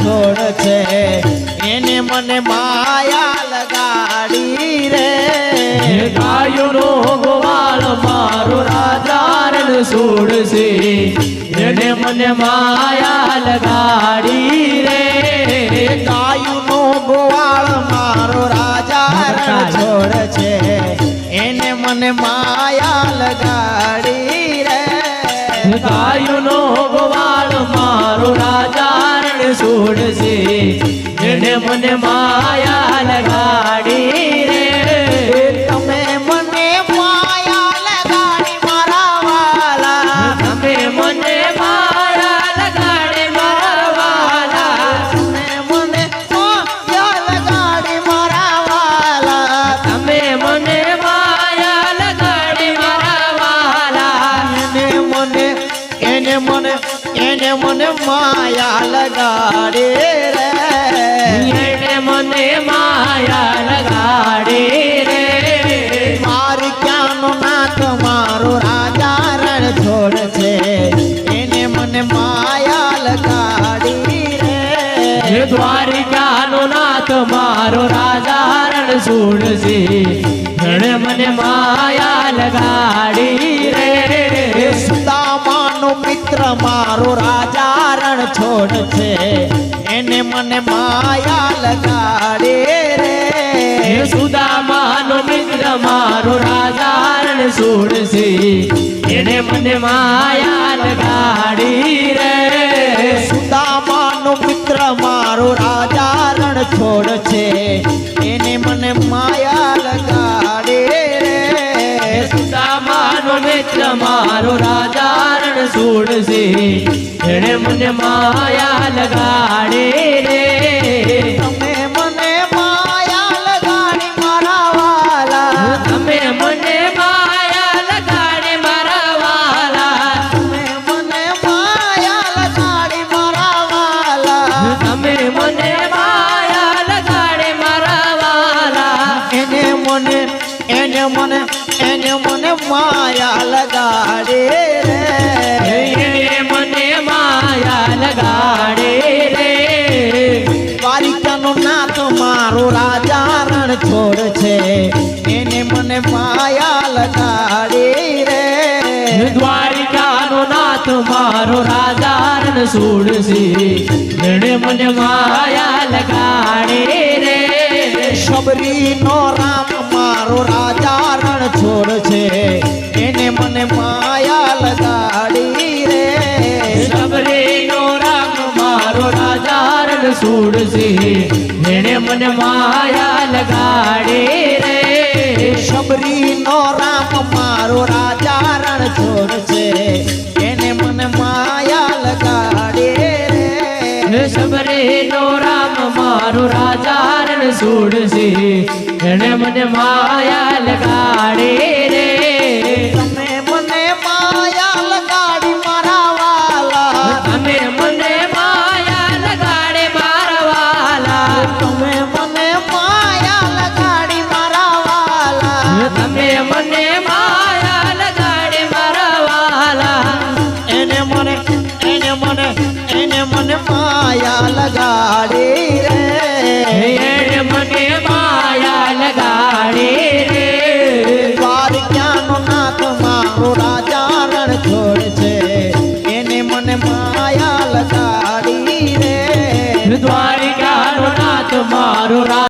છોડ છે. એને મને માયા લગાડી રે. ગાયુનો ગોવાળ મારો રાજા રણ છોડશે. એને મને માયા લગાડી રે. ગાયુનો ગોવાળ મારો રાજા રણ છોડ છે. એને મને માયા લગાડી રે. ગાયુનો ગોવાળ મારો રાજા છોડશે. એને મને માયા લગાડી એને મને એને મને માયા લગાડે રે. એને મને માયા લગાડે રે. મારી ક્યાંનો નાથ મારો રાજા રણ છોડ છે. એને મને માયા લગાડી રે. દ્વારિકાનો નાથ મારો રાજા રણ છોડશે એને મને માયા લગાડી મિત્ર મારો રાજા રણ છોડ છે. એને મને માયા લગાડે રે. સુદામાનો મિત્ર મારો રાજા રણ છોડશે એને મને માયા લગાડી રે. સુદામાનો મિત્ર મારો રાજા રણ છોડ છે. એને મને માયા લગાડે રે. સુદામાનો મિત્ર મારો રાજા છોડશે એણે મને માયા લગાડે રે. તમે મને માયા લગાડી મારા વાલા. તમે મને માયા લગાડે મારા વાલા. તમે મને માયા લગાડી મારા વાલા. તમે મને માયા લગાડે મારા વાલા. એને મને એને મને એને મને માયા લગાડે મને માયા લગાડે રે. દ્વારિકાનો નાથ મારો રાજા રણ છોડશે એને મને માયા લગાડે રે. શબરીનો રામ મારો રાજા રણ છોડ છે એને મને માયા લગાડી રે. સબરેનો રામ મારો રાજા રણ છોડશે એને મને માયા લગાડી રે. શબરીનો રામ મારો રાજા રણ છોડ છે એને મને માયા લગાડે રે. સબરેનો રામ મારો રાજા રણ છોડશે એને મને માયા લગાડે રે. તમે લગાડી.